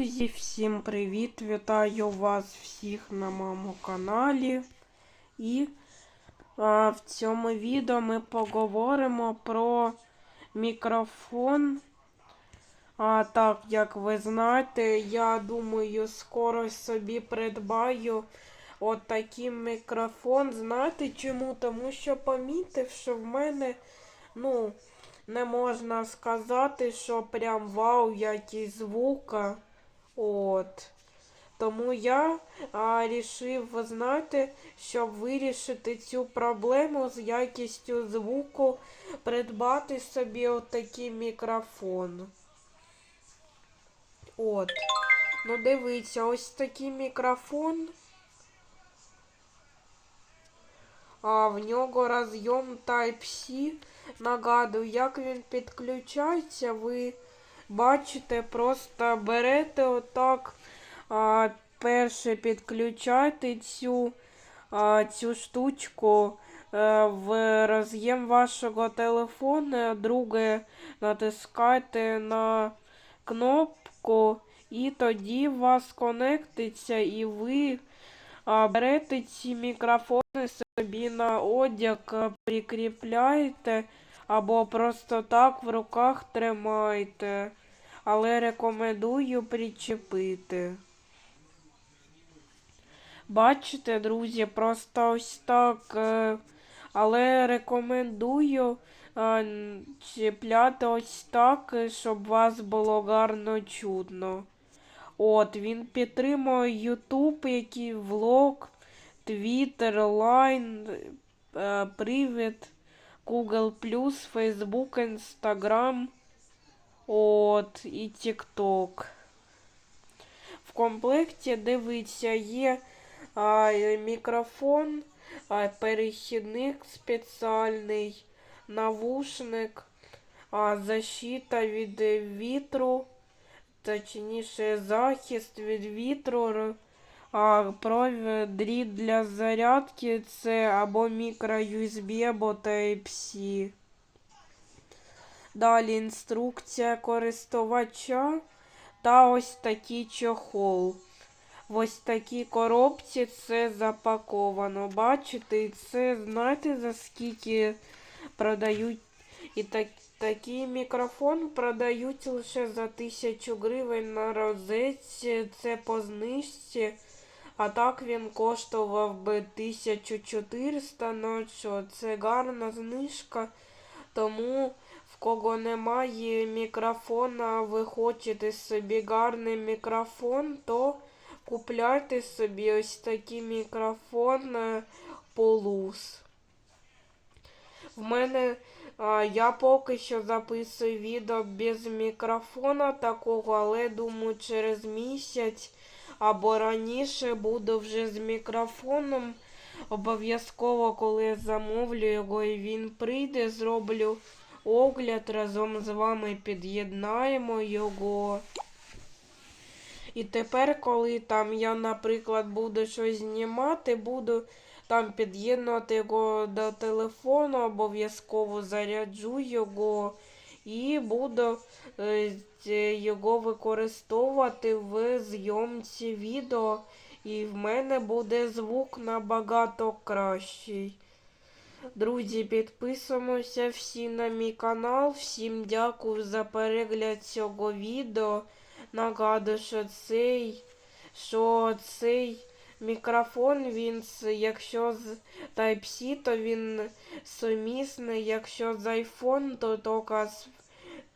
Друзі, всім привіт! Вітаю вас всіх на моєму каналі. І а, в цьому відео ми поговоримо про мікрофон. А так, як ви знаєте, я думаю, скоро собі придбаю от такий мікрофон. Знаєте чому? Тому що помітив, що в мене, ну, не можна сказати, що прям вау, який звука. От. Тому я а, рішив, ви знаєте, щоб вирішити цю проблему з якістю звуку, придбати собі отакий мікрофон. От. Ну, дивіться, ось такий мікрофон. А в нього розйом Type-C. Нагадую, як він підключається, ви бачите, просто берете отак, а, перше підключайте цю, а, цю штучку а, е, в роз'єм вашого телефону, друге натискайте на кнопку, і тоді у вас конектиться, і ви а, берете ці мікрофони собі на одяг, прикріпляєте. Або просто так в руках тримайте. Але рекомендую причепити. Бачите, друзі, просто ось так. Е, але рекомендую е, чіпляти ось так, щоб вас було гарно чутно. От, він підтримує YouTube, який влог, Twitter, Line, е, Привіт. Google+, Facebook, Instagram от, і TikTok. В комплекті, дивіться, є а, мікрофон, а, перехідник спеціальний, навушник, а, защита від вітру, точніше захист від вітру. А провід для зарядки це або мікро USB, або Type-C. Далі інструкція користувача та ось такий чохол. В ось такій коробці це запаковано. Бачите, це, знаєте, за скільки продають і так, такий мікрофон продають лише за 1000 гривень на розетці. Це по знижці. А так він коштував би 1400, ну що, це гарна знижка. Тому в кого немає мікрофона, ви хочете собі гарний мікрофон, то купляйте собі ось такий мікрофон е, Полус. В мене а, я поки що записую відео без мікрофона такого, але думаю, через місяць або раніше буду вже з мікрофоном. Обов'язково, коли замовлю його і він прийде, зроблю огляд разом з вами під'єднаємо його. І тепер, коли там я, наприклад, буду щось знімати, буду там під'єднувати його до телефону, обов'язково заряджу його і буду е, його використовувати в зйомці відео. І в мене буде звук набагато кращий. Друзі, підписуємося всі на мій канал. Всім дякую за перегляд цього відео. Нагадую, що цей, що цей мікрофон, він, якщо з Type-C, то він сумісний, якщо з iPhone, то тільки з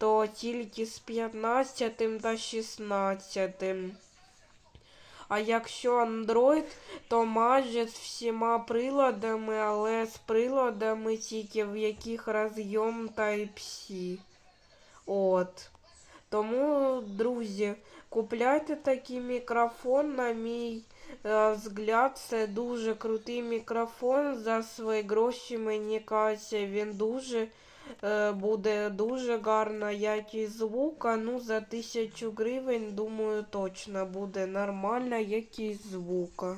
то тільки з 15 та 16. А якщо Android, то майже з всіма приладами, але з приладами тільки в яких розйом Type-C. От. Тому, друзі, купляйте такий мікрофон, на мій е, взгляд, це дуже крутий мікрофон. За свої гроші, мені кажеться, він дуже буде дуже гарна якість звука. Ну, за тисячу гривень, думаю, точно буде нормальна якість звука.